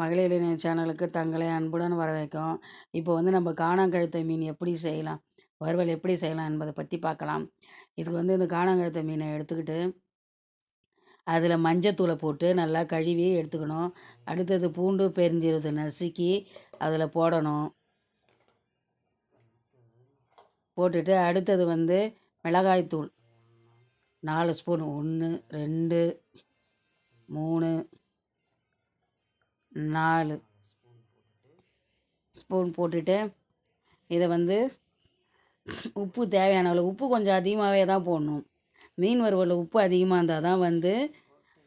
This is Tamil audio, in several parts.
மகளிர் இணைய சேனலுக்கு தங்களை அன்புடன் வரவேற்கும் இப்போ வந்து நம்ம காணாங்கழுத்த மீன் எப்படி செய்யலாம்? வறுவல் எப்படி செய்யலாம் என்பதை பற்றி பார்க்கலாம். இதுக்கு வந்து இந்த காணாங்கழுத்த மீனை எடுத்துக்கிட்டு அதில் மஞ்சத்தூளை போட்டு நல்லா கழுவி எடுத்துக்கணும். அடுத்தது பூண்டு பெருஞ்சீரத்தை நசுக்கி அதில் போடணும். போட்டுட்டு அடுத்தது வந்து மிளகாய்த்தூள். நாலு ஸ்பூன் ஒன்று ரெண்டு மூணு நாலு. ஸ்பூன் போட்டுட்டு இதை வந்து உப்பு தேவையான அளவு உப்பு கொஞ்சம் அதிகமாகவே தான் போடணும். மீன் வறுவலில் உப்பு அதிகமாக இருந்தால் தான் வந்து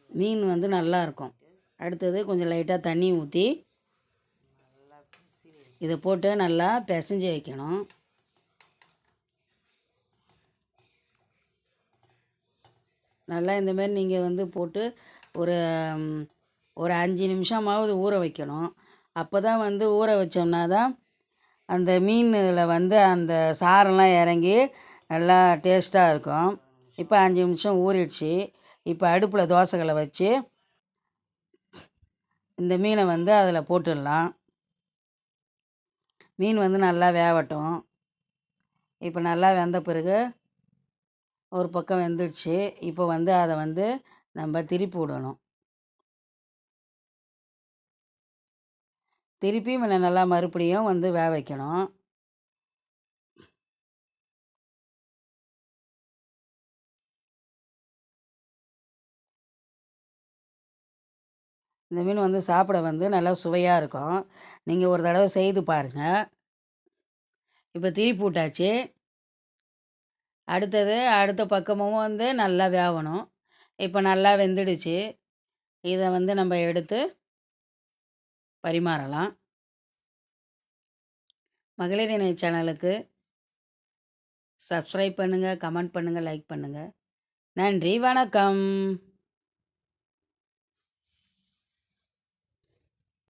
மீன் வந்து நல்லாயிருக்கும் அடுத்தது கொஞ்சம் லைட்டாக தண்ணி ஊற்றி இதை போட்டு நல்லா பிசைஞ்சு வைக்கணும். நல்லா இந்தமாரி நீங்கள் வந்து போட்டு ஒரு ஒரு அஞ்சு நிமிஷமாவது ஊற வைக்கணும். அப்போ தான் வந்து ஊற வச்சோம்னா தான் அந்த மீனில் வந்து அந்த சாரெல்லாம் இறங்கி நல்லா டேஸ்ட்டாக இருக்கும். இப்போ அஞ்சு நிமிஷம் ஊறிடுச்சு. இப்போ அடுப்பில் தோசைகளை வச்சு இந்த மீனை வந்து அதில் போட்டுடலாம். மீன் வந்து நல்லா வேகட்டும் இப்போ நல்லா வெந்த பிறகு ஒரு பக்கம் வெந்துடுச்சு. இப்போ வந்து அதை வந்து நம்ம திருப்பி விடணும். திருப்பியும் முன்ன நல்லா மறுபடியும் வந்து வேக வைக்கணும். இந்த மீன் வந்து சாப்பிட வந்து நல்லா சுவையாக இருக்கும். நீங்கள் ஒரு தடவை செய்து பாருங்கள் இப்போ திருப்பி விட்டாச்சு அடுத்தது அடுத்த பக்கமும் வந்து நல்லா வேகணும் இப்போ நல்லா வெந்துடுச்சு. இதை வந்து நம்ம எடுத்து பரிமாறலாம். மகளிர் இணைய சேனலுக்கு சப்ஸ்கிரைப் பண்ணுங்கள் கமெண்ட் பண்ணுங்கள் லைக் பண்ணுங்கள் நன்றி வணக்கம்.